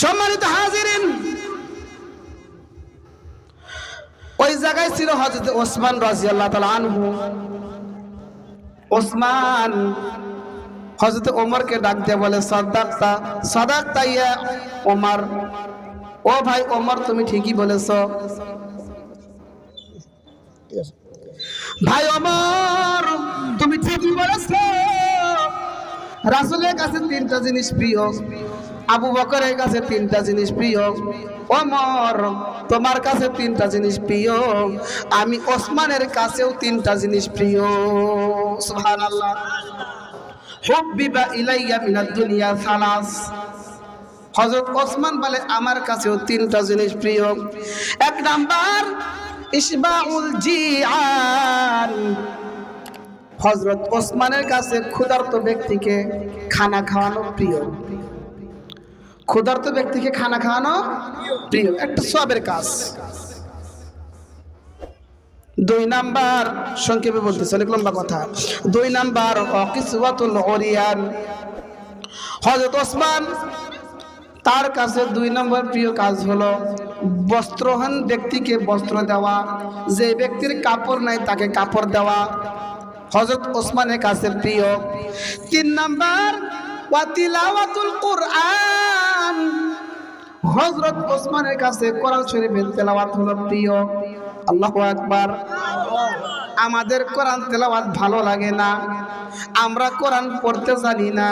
সম্মানিত হাজিরিন, ওই জায়গায় ছিল হজরত ওসমান রাজিয়াল্লাহ তাআলা আনহু। ওসমান হজরত ওমরকে ডাক দিয়ে বলে, সদাক্তা সদাক্তা ইয়া ওমর। ও ভাই ওমর, তুমি ঠিকই বলেছ। ভাই ওমর, তুমি ঠিকই বলেছ। রাসূলের কাছে তিনটা জিনিস প্রিয়। আবু বকরের কাছে তিনটা জিনিস প্রিয়। ওমর, তোমার কাছে তিনটা জিনিস প্রিয়। আমি ওসমানের কাছেও তিনটা জিনিস প্রিয়। সুবহানাল্লাহ। হুব্বিবা ইলাইয়া মিনাদ দুনিয়া সালাস। হযরত ওসমান বলে, আমার কাছেও তিনটা জিনিস প্রিয়। এক নাম্বার ইসবাউল জিআন হযরত ওসমানের কাছে ক্ষুধার্ত ব্যক্তিকে খানা খাওয়ানো প্রিয়। ক্ষুধার্ত ব্যক্তিকে খানা খাওয়ানো প্রিয়, একটা সবের কাজ। দুই নাম্বার, সংক্ষেপে বলতেছে, অনেক লম্বা কথা। দুই নাম্বার, অকিসওয়াতুল ওরিয়ান। হযরত ওসমান, তার কাছে দুই নম্বর প্রিয় কাজ হলো বস্ত্রহীন ব্যক্তিকে বস্ত্র দেওয়া, যে ব্যক্তির কাপড় নাই তাকে কাপড় দেওয়া। হযরত ওসমানের কাছে প্রিয়। তিন নাম্বার ওয়াতিলাওয়াতুল কুরআন। হযরত ওসমানের কাছে কোরআন শরীফের তেলাওয়াত হলো প্রিয়। আল্লাহ আকবার। আমাদের কোরআন তেলাওয়াত ভালো লাগে না। আমরা কোরআন পড়তে জানি না।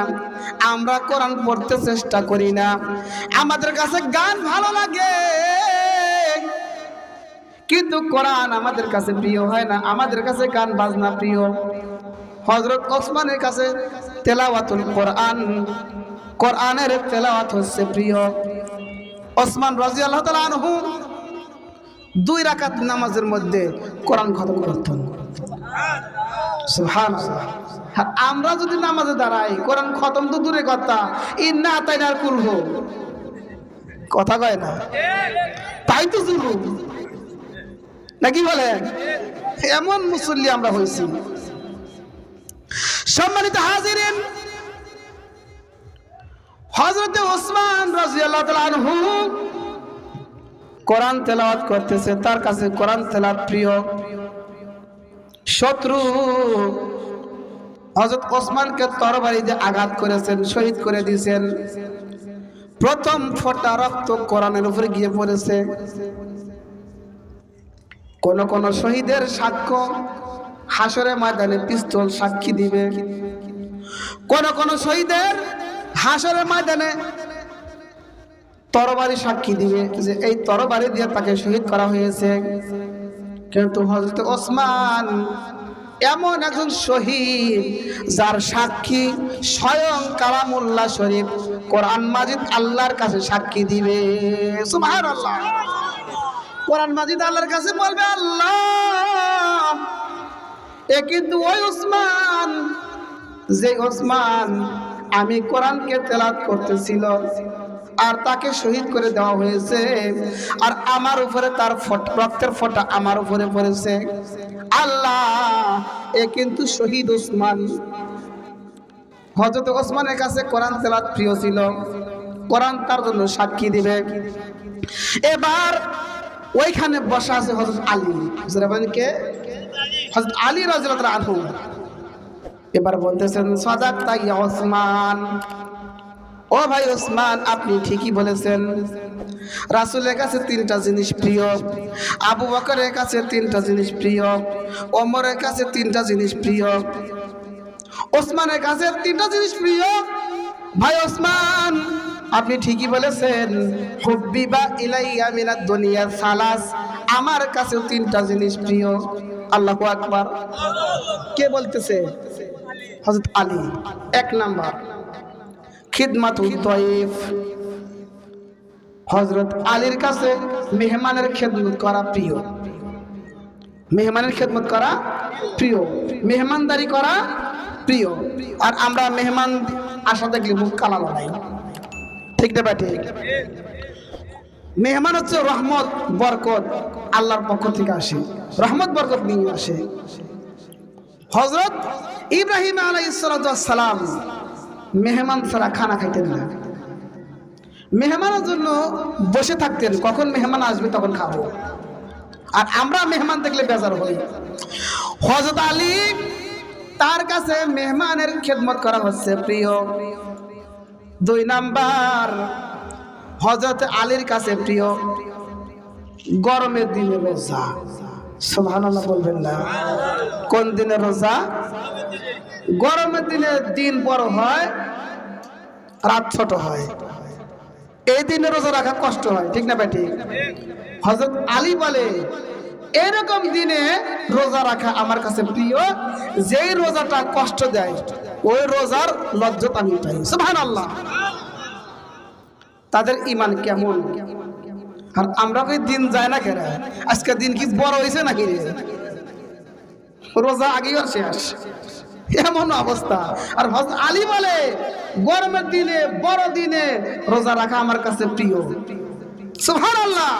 আমরা কোরআন পড়তে চেষ্টা করি না। আমাদের কাছে গান ভালো লাগে। কিন্তু কোরআন আমাদের কাছে প্রিয় হয় না। আমাদের কাছে গান বাজনা প্রিয়। হজরত ওসমানের কাছে তেলাওয়াতুল কোরআন। কোরআনের তেলাওয়াত হচ্ছে প্রিয়। ওসমান তাআলা আনহু দুই রাকাত নামাজের মধ্যে কোরআন খতম করতেন। আর আমরা যদি নামাজে দাঁড়াই, কোরআন খতম তো দূরে কথা, ইন্না তাই না কুলহ। কথা কয় না? তাই তো জুলু নাকি বলে? এমন মুসল্লি আমরা হয়েছি। সম্মানিত হাজিরেন হজরতে ওসমান রাজিয়াল্লাহ কোরআন তেলাওয়াত করতেছে, তার কাছে কোরআন তেলাওয়াত প্রিয়। শত্রু হজরত ওসমানকে তরবারি দিয়ে আঘাত করেছেন, শহীদ করে দিয়েছেন। প্রথম ফোঁটা রক্ত কোরআনের উপরে গিয়ে পড়েছে। কোন কোন শহীদের সাক্ষ্য হাসরে ময়দানে পিস্তল সাক্ষী দিবে। কোন কোন শহীদের হাসরে ময়দানে তরবারি সাক্ষী দিবে যে এই তরবারি দিয়ে তাকে শহীদ করা হয়েছে। কিন্তু হজরত ওসমান এমন একজন শহীদ যার সাক্ষী স্বয়ং কালামুল্লাহ শরীফ কোরআন মাজিদ আল্লাহর কাছে সাক্ষী দিবে। কোরআন মাজিদ আল্লাহর কাছে বলবে, আল্লাহ, এ কিন্তু ওই ওসমান যে ওসমান আমি কোরআনকে তেলাত করতেছিল আর তাকে শহীদ করে দেওয়া হয়েছে। আর আমার উপরে তার রক্তের ফোঁটা আমার উপরে পড়েছে। আল্লাহ, এ কিন্তু শহীদ ওসমান। হজরত ওসমানের কাছে কোরআন তেলাত প্রিয় ছিল। কোরআন তার জন্য সাক্ষী দিবে। এবার ওইখানে বসা আছে হজরত আলী। হজরত আলী আনহু। এবার বলতেছেন সজাগ তাই ওসমান। ও ভাই ওসমান, আপনি ঠিকই বলেছেন। রাসুলের কাছে তিনটা জিনিস প্রিয়, আবু বকরের কাছে তিনটা জিনিস প্রিয়, ওমরের কাছে তিনটা জিনিস প্রিয়, ওসমানের কাছে তিনটা জিনিস প্রিয়। ভাই ওসমান, আপনি ঠিকই বলেছেন হুব্বি বা ইলাইয়া মিনাদ দুনিয়া সালাস। আমার কাছেও তিনটা জিনিস প্রিয়। আল্লাহু আকবার। কে বলতেছে? হযরত আলী, এক নাম্বার। খিদমাত উদ্দয়েফ হজরত আলীর কাছে মেহমানের খেদমত করা প্রিয়। মেহমানের খেদমত করা প্রিয়। মেহমানদারি করা প্রিয়। আর আমরা মেহমান আশা দেখলে মুখ কালা বানাই। ঠিক না মেহমান হচ্ছে রহমত, বরকত, আল্লাহর পক্ষ থেকে আসে। রহমত, বরকত নিয়ে আসে। হজরত ইব্রাহিম আলাইসালাম মেহমান ছাড়া খানা খাইতেন না। মেহমানের জন্য বসে থাকতেন, কখন মেহমান আসবে তখন খাব। আর আমরা মেহমান দেখলে বেজার হই। হজরত আলী তার কাছে মেহমানের খেদমত করা হচ্ছে, প্রিয়। দুই নাম্বার হজরত আলীর কাছে, প্রিয়। গরমের দিনে রোজা। সুবহানাল্লাহ বলবেন না। কোন দিনে রোজা? গরমের দিনে দিন বড় হয়, রাত ছোট হয়। এই দিনে রোজা রাখা কষ্ট হয়, ঠিক না বেটি হজরত আলী বলে, এরকম দিনে রোজা রাখা আমার কাছে প্রিয়, যেই রোজাটা কষ্ট দেয়, ওই রোজার লজ্জত আমি পাই সুবহান আল্লাহ তাদের ইমান কেমন? আর আমরা ওই দিন যায় না কেন? আজকে দিন কি বড় হয়েছে নাকি? রোজা আগেই শেষ। এমন অবস্থা। আর আলী বলে, গরমের দিনে, বড় দিনে রোজা রাখা আমার কাছে প্রিয়। সুহান আল্লাহ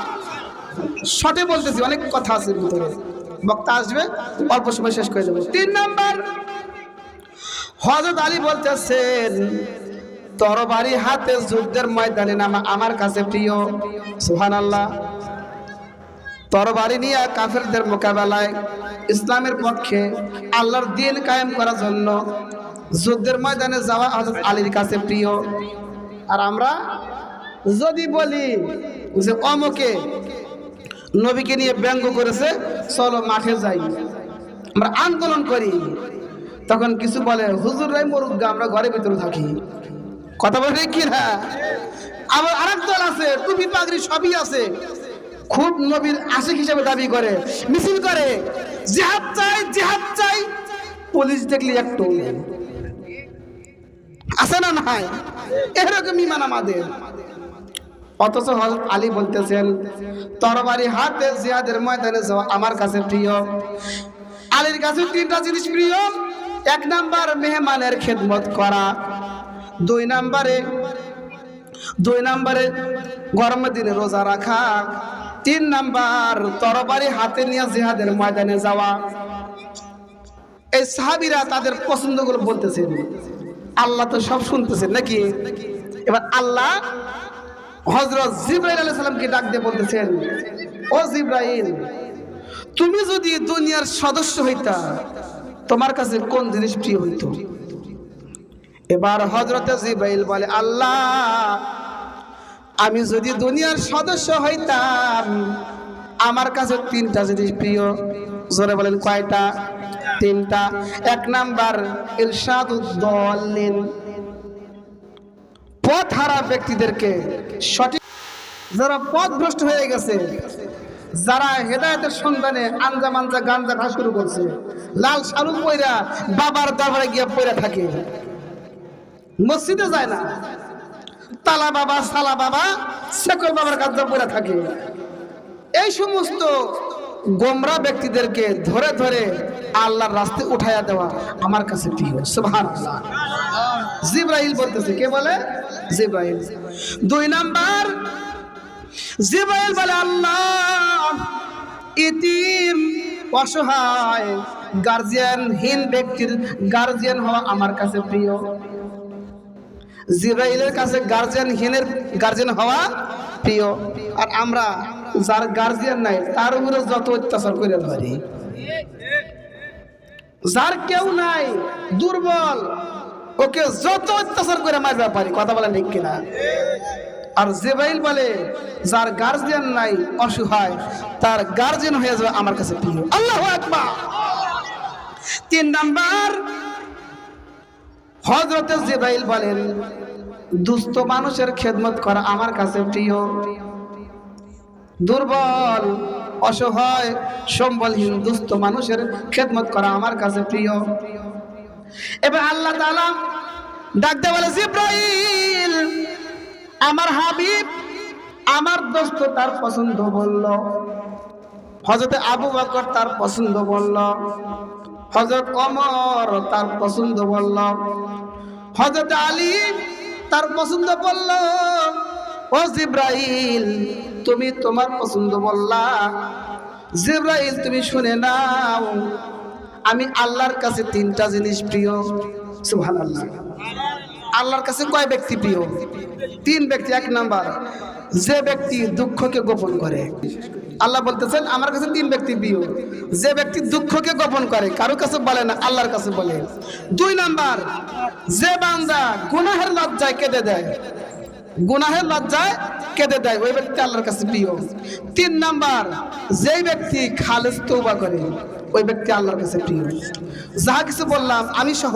শটে বলতেছি, অনেক কথা আছে ভিতরে। বক্তা আসবে, অল্প সময় শেষ করে দেবো। তিন নাম্বার, হজরত আলী বলতেছেন, তরবারি হাতে যুদ্ধের ময়দানে নামা আমার কাছে প্রিয়। সুহান আল্লাহ তরবারি নিয়ে কাফেরদের মোকাবেলায় ইসলামের পক্ষে আল্লাহর দিন কায়েম করার জন্য যুদ্ধের ময়দানে যাওয়া হজরত আলীর কাছে প্রিয়। আর আমরা যদি বলি যে অমকে নবীকে নিয়ে ব্যঙ্গ করেছে চলো মাঠে যাই। আমরা আন্দোলন করি। তখন কিছু বলে হুজুরাই মরুক গা, আমরা ঘরের ভিতরে থাকি। কথা বলে কি না আবার আরেক দল আছে টুপি পাগড়ি সবই আছে। খুব নবীর আশিক হিসেবে দাবি করে। মিছিল করে। জেহাদ চাই জেহাদ চাই। পুলিশ দেখলি একটু। আছে না নাই? এরকম ইমান আমাদের। অথচ হজরত আলী বলতেছেন, তরবারি হাতে জিহাদের ময়দানে যাওয়া আমার কাছে প্রিয়। আলীর কাছে তিনটা জিনিস প্রিয়। এক নাম্বার, মেহমানের খেদমত করা। দুই নাম্বারে দুই নাম্বারে গরমের দিনে রোজা রাখা। তিন নাম্বার, তরবারি হাতে নিয়ে জিহাদের ময়দানে যাওয়া। এই সাহাবিরা তাদের পছন্দগুলো বলতেছেন আল্লাহ তো সব শুনতেছেন নাকি? এবার আল্লাহ হজরত জিব্রাইল আলাইহিস সালামকে ডাক দিয়ে বলতেছেন, ও জিব্রাইল, তুমি যদি দুনিয়ার সদস্য হইতা, তোমার কাছে কোন জিনিস প্রিয় হইতো? এবার হজরত জিব্রাইল বলে, আল্লাহ আমি যদি দুনিয়ার সদস্য হইতাম, আমার কাছে তিনটা জিনিস প্রিয়। জোরে বলেন, কয়টা? তিনটা। এক নাম্বার ইরশাদুদ্দলিন পথ হারা ব্যক্তিদেরকে সঠিক যারা পথ ভ্রষ্ট হয়ে গেছে, যারা হেদায়তের সন্ধানে আঞ্জা মাঞ্জা গাঞ্জা ঘাস শুরু করছে, লাল শালুক পইরা বাবার দরবারে গিয়ে পইরা থাকে। মসজিদে যায় না। তালা বাবা, সালা বাবা শেকর বাবার কাছে পইরা থাকে। এই সমস্ত গোমরা ব্যক্তিদেরকে ধরে ধরে আল্লাহর রাস্তায় উঠাইয়া দেওয়া আমার কাছে প্রিয়। সুবহানাল্লাহ। জিব্রাইল বলতেছে, কে বলে? জিব্রাইল। দুই নাম্বার, জিব্রাইল বলে, আল্লাহ, ইতিম, অসহায় গার্জিয়ানহীন ব্যক্তির গার্জিয়ান হওয়া আমার কাছে প্রিয়। জিব্রাইলের কাছে গার্জিয়ানহীনের গার্জিয়ান হওয়া প্রিয়। আর আমরা যার গার্জিয়ান নাই, তার উপরে যত অত্যাচার করে ধরি যার কেউ নাই, দুর্বল, ওকে যত অত্যাচার করে মারবে পারি, কথা বলে ঠিক কিনা? আর জেবাইল বলে, যার গার্জিয়ান নাই, অসহায়, তার গার্জিয়ান হয়ে যাবে আমার কাছে প্রিয়। আল্লাহ আকবার। তিন নাম্বার হজরতে জেবাইল বলেন, দুস্থ মানুষের খেদমত করা আমার কাছে প্রিয়। দুর্বল, অসহায়, সম্বলহীন, দুস্থ মানুষের খেদমত করা আমার কাছে প্রিয়। এবার আল্লাহ তাআলা ডাকতে বলে, জিব্রাইল, আমার হাবিব, আমার দোস্ত তার পছন্দ বলল। হজরত আবু বকর তার পছন্দ বলল হজরত অমর তার পছন্দ বলল হজরত আলী তার পছন্দ বলল, ও জিব্রাইল তুমি তোমার পছন্দ বললা, জিব্রাইল তুমি শুনে নাও, আমি আল্লাহর কাছে তিনটা জিনিস প্রিয়, সুবহানাল্লাহ। আল্লাহর কাছে কয় ব্যক্তি প্রিয়? তিন ব্যক্তি, এক নাম্বার, যে ব্যক্তি দুঃখকে গোপন করে। আল্লাহ বলতেছেন, আমার কাছে তিন ব্যক্তি প্রিয়। যে ব্যক্তি দুঃখকে গোপন করে, কারও কাছে বলে না, আল্লাহর কাছে বলে। দুই নাম্বার, যে বান্দা গুনাহের লজ্জায় কেঁদে দেয়, গুনাহের লজ্জায় কেঁদে দেয়, ওই ব্যক্তি আল্লাহর কাছে প্রিয়। তিন নাম্বার, যেই ব্যক্তি খালেজ তৌবা করে, ওই ব্যক্তি আল্লাহর কাছে প্রিয়। যাহা কিছু বললাম, আমি সহ,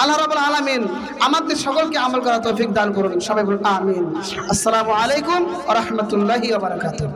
আল্লাহ রাবুল আলামিন আমাদের সকলকে আমল করা তৌফিক দান করুন। সবাই বলুন, আমিন। আসসালামু আলাইকুম রাহমাতুল্লাহি বারাকাতুহু।